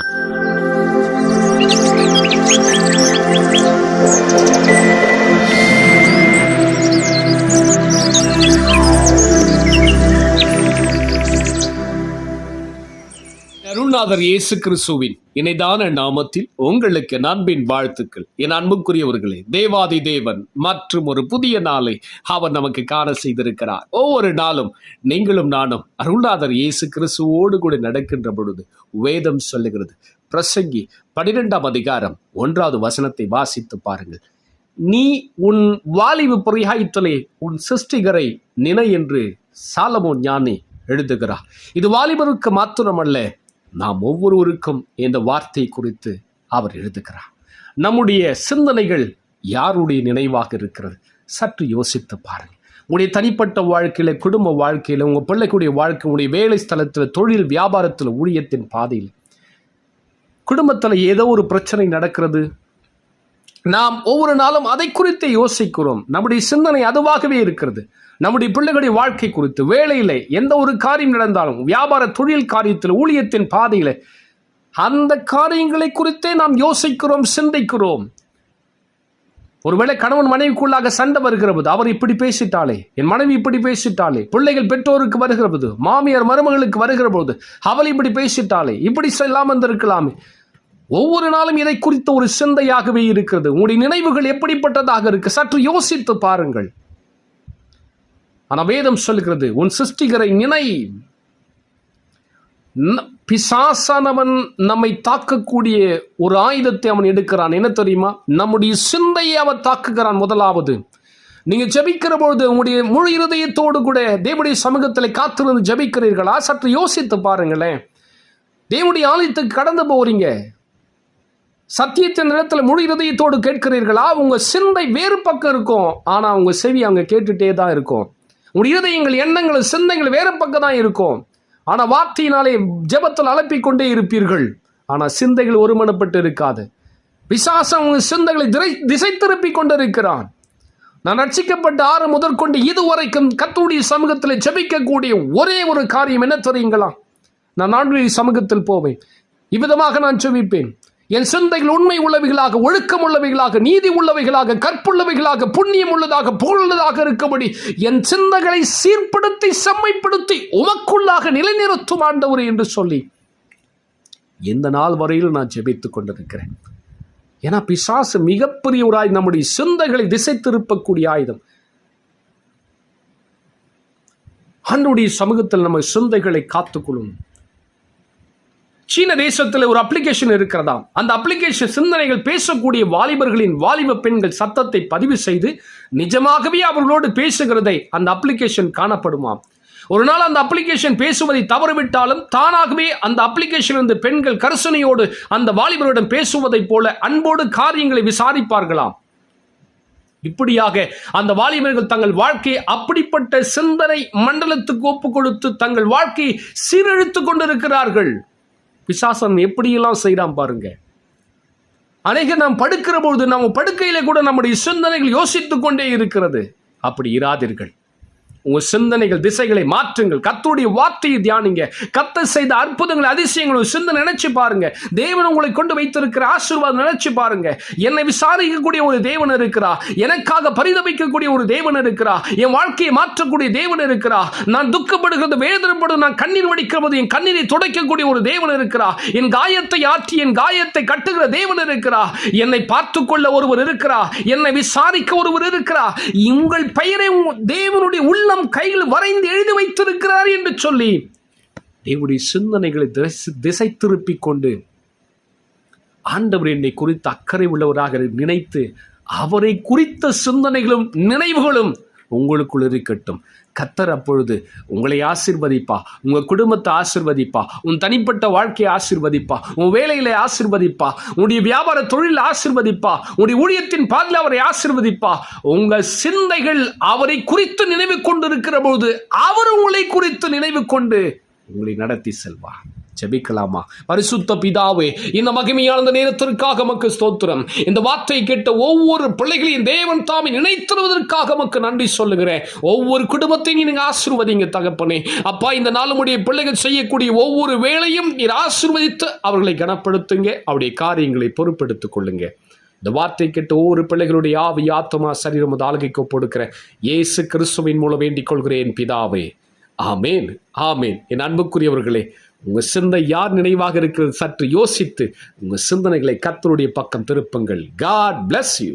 Thank you. அருள்நாதர் இயேசு கிறிஸ்துவின் இணைதான நாமத்தில் உங்களுக்கு நண்பின் வாழ்த்துக்கள். என் அன்புக்குரியவர்களே தேவாதி தேவன் மற்றும் ஒரு புதிய நாளை அவர் நமக்கு காண செய்திருக்கிறார். ஒவ்வொரு நாளும் நீங்களும் நானும் அருள்நாதர் இயேசு கிறிஸ்துவோடு கூட நடக்கின்ற பொழுது வேதம் சொல்லுகிறது. பிரசங்கி பனிரெண்டாம் அதிகாரம் ஒன்றாவது வசனத்தை வாசித்து பாருங்கள். நீ உன் வாலிபு பிரியாய்த்தலே உன் சிருஷ்டிகரை நினை என்று சாலமோ ஞானி எழுதுகிறார். இது வாலிபருக்கு மாத்திரமல்ல நாம் ஒவ்வொருவருக்கும் இந்த வார்த்தை குறித்து அவர் எழுதுகிறார். நம்முடைய சிந்தனைகள் யாருடைய நினைவாக இருக்கிறது? சற்று யோசித்து பாருங்கள். உங்களுடைய தனிப்பட்ட வாழ்க்கையில் குடும்ப வாழ்க்கையில் உங்கள் பிள்ளைக்குடைய வாழ்க்கை உங்களுடைய வேலை ஸ்தலத்தில் தொழில் வியாபாரத்தில் ஊழியத்தின் பாதையில் குடும்பத்தில் ஏதோ ஒரு பிரச்சனை நடக்கிறது நாம் ஒவ்வொரு நாளும் அதை குறித்து யோசிக்கிறோம். நம்முடைய சிந்தனை அதுவாகவே இருக்கிறது. நம்முடைய பிள்ளைகளுடைய வாழ்க்கை குறித்து வேலையில் எந்த ஒரு காரியம் நடந்தாலும் வியாபார தொழில் காரியத்தில் ஊழியத்தின் பாதையில் அந்த காரியங்களை குறித்தே நாம் யோசிக்கிறோம் சிந்திக்கிறோம். ஒருவேளை கணவன் மனைவிக்குள்ளாக சண்டை வருகிறது அவர் இப்படி பேசிட்டாளே என் மனைவி இப்படி பேசிட்டாளே பிள்ளைகள் பெற்றோருக்கு வருகிறது மாமியார் மருமகளுக்கு வருகிற போது அவள் இப்படி பேசிட்டாளே இப்படி செல்லாமல் இருந்திருக்கலாமே. ஒவ்வொரு நாளும் இதை குறித்த ஒரு சிந்தையாகவே இருக்கிறது. உங்களுடைய நினைவுகள் எப்படிப்பட்டதாக இருக்கு? சற்று யோசித்து பாருங்கள். ஆனால் வேதம் சொல்கிறது உன் சிருஷ்டிகரை நினை. பிசாசானவன் நம்மை தாக்கக்கூடிய ஒரு ஆயுதத்தை அவன் எடுக்கிறான். என்ன தெரியுமா? நம்முடைய சிந்தையை அவன் தாக்குகிறான் முதலாவது. நீங்கள் ஜெபிக்கிற பொழுது உங்களுடைய முழு இருதயத்தோடு கூட தேவனுடைய சமூகத்தில் காத்திருந்து ஜெபிக்கிறீர்களா? சற்று யோசித்து பாருங்களேன். தேவனுடைய ஆலயத்துக்கு கடந்து போகிறீங்க சத்தியத்தின் இடத்துல முழு இதயத்தோடு கேட்கிறீர்களா? உங்கள் சிந்தை வேறு பக்கம் இருக்கும். ஆனால் உங்கள் செவி அங்கே கேட்டுட்டே தான் இருக்கும். உங்க இதயங்கள் எண்ணங்கள் சிந்தைகள் வேறு பக்கம் தான் இருக்கும். ஆனால் வார்த்தையினாலே ஜெபத்தில் அலப்பிக் கொண்டே இருப்பீர்கள். ஆனால் சிந்தைகள் ஒருமனப்பட்டு இருக்காது. விசாசம் உங்கள் சிந்தைகளை திரை திசை திருப்பி கொண்டிருக்கிறான். நான் ரட்சிக்கப்பட்ட ஆறு முதற்கொண்டு இதுவரைக்கும் கத்தூடைய சமூகத்தில் ஜெபிக்கக்கூடிய ஒரே ஒரு காரியம் என்ன தெரியுங்களா? நான் நான்கு சமூகத்தில் போவேன். இவ்விதமாக நான் ஜெபிப்பேன். என் சிந்தைகள் உண்மை உள்ளவைகளாக ஒழுக்கம் உள்ளவைகளாக நீதி உள்ளவைகளாக கற்புள்ளவைகளாக புண்ணியம் உள்ளதாக புகழுள்ளதாக இருக்கும்படி என் சிந்தைகளை சீர்படுத்தி செம்மைப்படுத்தி உமக்குள்ளாக நிலைநிறுத்தும் ஆண்டவர் என்று சொல்லி இந்த நாள் வரையிலும் நான் ஜெபித்துக் கொண்டிருக்கிறேன். ஏன்னா பிசாசு மிகப்பெரிய ஒரு ஆயுதம் நம்முடைய சிந்தைகளை திசை திருப்பக்கூடிய ஆயுதம். அன்னுடைய சமூகத்தில் நம்ம சிந்தைகளை காத்துக்கொள்ளும். சீன தேசத்தில் ஒரு அப்ளிகேஷன் இருக்கிறதாம். அந்த அப்ளிகேஷன் சிந்தனைகள் பேசக்கூடிய வாலிபர்களின் வாலிப பெண்கள் சத்தத்தை பதிவு செய்து நிஜமாகவே அவர்களோடு பேசுகிறதை அந்த அப்ளிகேஷன் காணப்படுமாம். ஒரு நாள் அந்த அப்ளிகேஷன் பேசுவதை தவறுவிட்டாலும் தானாகவே அந்த அப்ளிகேஷன் இருந்து பெண்கள் கரிசனையோடு அந்த வாலிபரிடம் பேசுவதைப் போல அன்போடு காரியங்களை விசாரிப்பார்களாம். இப்படியாக அந்த வாலிபர்கள் தங்கள் வாழ்க்கையை அப்படிப்பட்ட சிந்தனை மண்டலத்துக்கு ஒப்பு கொடுத்து தங்கள் வாழ்க்கையை சீரழித்துக் கொண்டிருக்கிறார்கள். பிசாசன் எப்படியெல்லாம் செய்கிறான் பாருங்க. அநேக நாம் படுக்கிற பொழுது நம்ம படுக்கையிலே கூட நம்முடைய சிந்தனைகள் யோசித்துக்கொண்டே இருக்கிறது. அப்படி இராதீர்கள். உங்க சிந்தனைகள் திசைகளை மாற்றுங்கள். கத்துடைய வார்த்தையை தியானிங்க. கத்த செய்த அற்புதங்கள் அதிசயங்கள் சிந்தனை நினைச்சு பாருங்க. தேவன் உங்களை கொண்டு வைத்திருக்கிற ஆசீர்வாதம் நினைச்சு பாருங்க. என்னை விசாரிக்கக்கூடிய ஒரு தேவன் இருக்கிறா. எனக்காக பரிதபிக்கக்கூடிய ஒரு தேவன் இருக்கிறா. என் வாழ்க்கையை மாற்றக்கூடிய தேவன் இருக்கிறா. நான் துக்கப்படுகிறது வேதனைப்படுவது நான் கண்ணீர் வடிக்கிறது என் கண்ணீரை துடைக்கக்கூடிய ஒரு தேவன் இருக்கிறா. என் காயத்தை ஆற்றி என் காயத்தை கட்டுகிற தேவன் இருக்கிறா. என்னை பார்த்து கொள்ள ஒருவர் இருக்கிறா. என்னை விசாரிக்க ஒருவர் இருக்கிறா. உங்கள் பெயரை தேவனுடைய தேவனுடைய உள்ளம் கையில் வரைந்து எழுதி வைத்திருக்கிறார் என்று சொல்லி தேவனுடைய சிந்தனைகளை திசை திசை திருப்பிக் கொண்டு ஆண்டவர் என்னை குறித்து அக்கறை உள்ளவராக நினைத்து அவரை குறித்த சிந்தனைகளும் நினைவுகளும் உங்களுக்குள் இருக்கட்டும் கத்தர் அப்பொழுது உங்களை ஆசிர்வதிப்பா உங்க குடும்பத்தை ஆசிர்வதிப்பா உன் தனிப்பட்ட வாழ்க்கையை ஆசிர்வதிப்பா உன் வேலையில ஆசிர்வதிப்பா உன்னுடைய வியாபார தொழில் ஆசிர்வதிப்பா உன்னுடைய ஊழியத்தின் பாதையில் அவரை ஆசிர்வதிப்பா. உங்க சிந்தைகள் அவரை குறித்து நினைவு கொண்டு இருக்கிற பொழுது அவர் உங்களை குறித்து நினைவு கொண்டு உங்களை நடத்தி செல்வார். ஜெபிக்கலாமா? பரிசுத்த பிதாவே இந்த மகிமையான இந்த நேரத்திற்காக மக்கு ஸ்தோத்திரம். இந்த வார்த்தை கேட்ட ஒவ்வொரு பிள்ளைகளையும் தேவன் தாமே நினைத்திருவதற்காக மக்கு நன்றி சொல்லுகிறேன். ஒவ்வொரு குடும்பத்தையும் நீங்க ஆசீர்வதிங்க தகப்பனே. அப்பா இந்த நாளுமுடைய பிள்ளைகள் செய்யக்கூடிய ஒவ்வொரு வேலையும் நீர் ஆசிர்வதித்து அவர்களை கனப்படுத்துங்க. அவருடைய காரியங்களை பொறுப்பெடுத்துக் கொள்ளுங்க. இந்த வார்த்தை கேட்டு ஒவ்வொரு பிள்ளைகளுடைய ஆவி ஆத்மா சரீரம் ஆளுகைக்கு ஒப்படுக்கிறேன் இயேசு கிறிஸ்துவின் மூலம் வேண்டிக் கொள்கிறேன் பிதாவே. ஆமேன் ஆமேன். என் அன்புக்குரியவர்களே உங்கள் சிந்தை யார் நினைவாக இருக்கிறது சற்று யோசித்து உங்கள் சிந்தனைகளை கத்தருடைய பக்கம் திருப்புங்கள். God bless you